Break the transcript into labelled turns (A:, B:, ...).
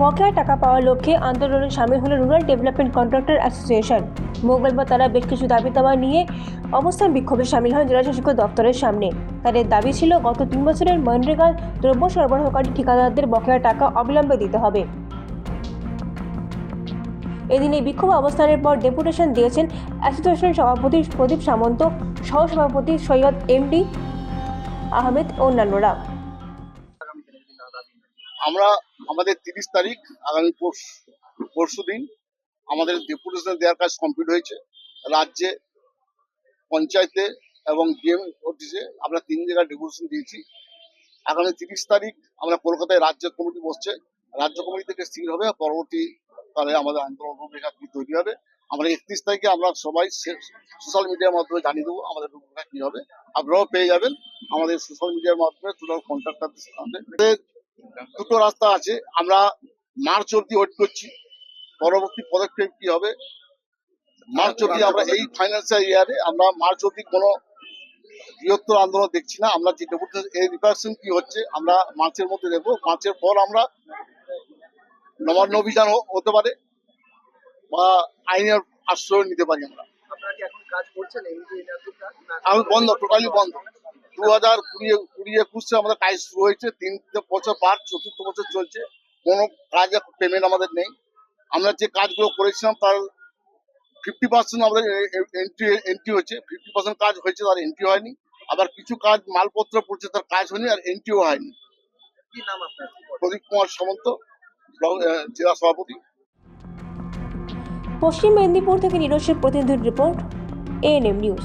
A: বকেয়া টাকা পাওয়ার লক্ষ্যে আন্দোলনে সামিল হল রুরাল ডেভেলপমেন্ট কন্ট্রাক্টর অ্যাসোসিয়েশন। মঙ্গলবার তারা বেশ কিছু দাবি দাওয়া নিয়ে অবস্থান বিক্ষোভে সামিল হন জেলা শাসক দপ্তরের সামনে। তাদের দাবি ছিল, গত তিন বছরের মনরেগা দ্রব্য সরবরাহকারী ঠিকাদারদের বকেয়া টাকা অবিলম্বে দিতে হবে। এদিন এই বিক্ষোভ অবস্থানের পর ডেপুটেশন দিয়েছেন অ্যাসোসিয়েশনের সভাপতি প্রদীপ সামন্ত, সহসভাপতি সৈয়দ এমডি আহমেদ অন্যান্যরা।
B: আমরা আমাদের তিরিশ তারিখ, আগামী পরশু দিন আমাদের ডেপুটেশন দেওয়ার কাজ কমপ্লিট হয়েছে। রাজ্যে, পঞ্চায়েতে এবং ডিএম অফিসে আমরা তিন জায়গায় ডেপুটেশন দিয়েছি। আগামী তিরিশ তারিখ আমরা কলকাতায় রাজ্য কমিটি বসছে। রাজ্য কমিটি থেকে স্থির হবে, পরবর্তী কালে আমাদের আন্দোলন রূপরেখা কি তৈরি হবে, আমরা একত্রিশ তারিখে আমরা সবাই সোশ্যাল মিডিয়ার মাধ্যমে জানিয়ে দেবো আমাদের রূপরেখা কি হবে। আপনারাও পেয়ে যাবেন আমাদের সোশ্যাল মিডিয়ার মাধ্যমে টোটাল কন্ট্রাক্টারদের সাথে দুটো রাস্তা আছে। আমরা মার্চ অব্দি ওয়েট করছি। পরবর্তী পদক্ষেপ কি হবে? মার্চ অব্দি আমরা এই ফাইন্যান্সিয়াল ইয়ারে আমরা মার্চ অব্দি কোনো বৃহত্তর আন্দোলন দেখছি না। আমরা যে এই রিপার্সন কি হচ্ছে আমরা মার্চের মধ্যে দেখব। মার্চের পর আমরা নবান্ন অভিযান হতে পারে বা আইনের আশ্রয় নিতে পারি আমরা। আমি বন্ধ টোটালি বন্ধ। দু হাজার কুড়ি কুড়ি একুশে আমাদের কাজ শুরু হয়েছে তিন বছর পার চতুর্থ বছর চলছে। কোনো কাজে পেমেন্ট আমাদের নেই। আমরা যে কাজগুলো করেছিলাম তার ফিফটি পার্সেন্ট আমাদের এন্ট্রি এন্ট্রি হয়েছে। ফিফটি পার্সেন্ট কাজ হয়েছে তার এন্ট্রি হয়নি। আবার কিছু কাজ মালপত্র পড়ছে তার কাজ হয়নি আর এন্ট্রিও হয়নি।
C: কি নাম আপনার?
B: প্রদীপ কুমার সামন্ত জেলা সভাপতি।
A: পশ্চিম মেদিনীপুর থেকে নিরসের প্রতিনিধির রিপোর্ট এএনএম নিউজ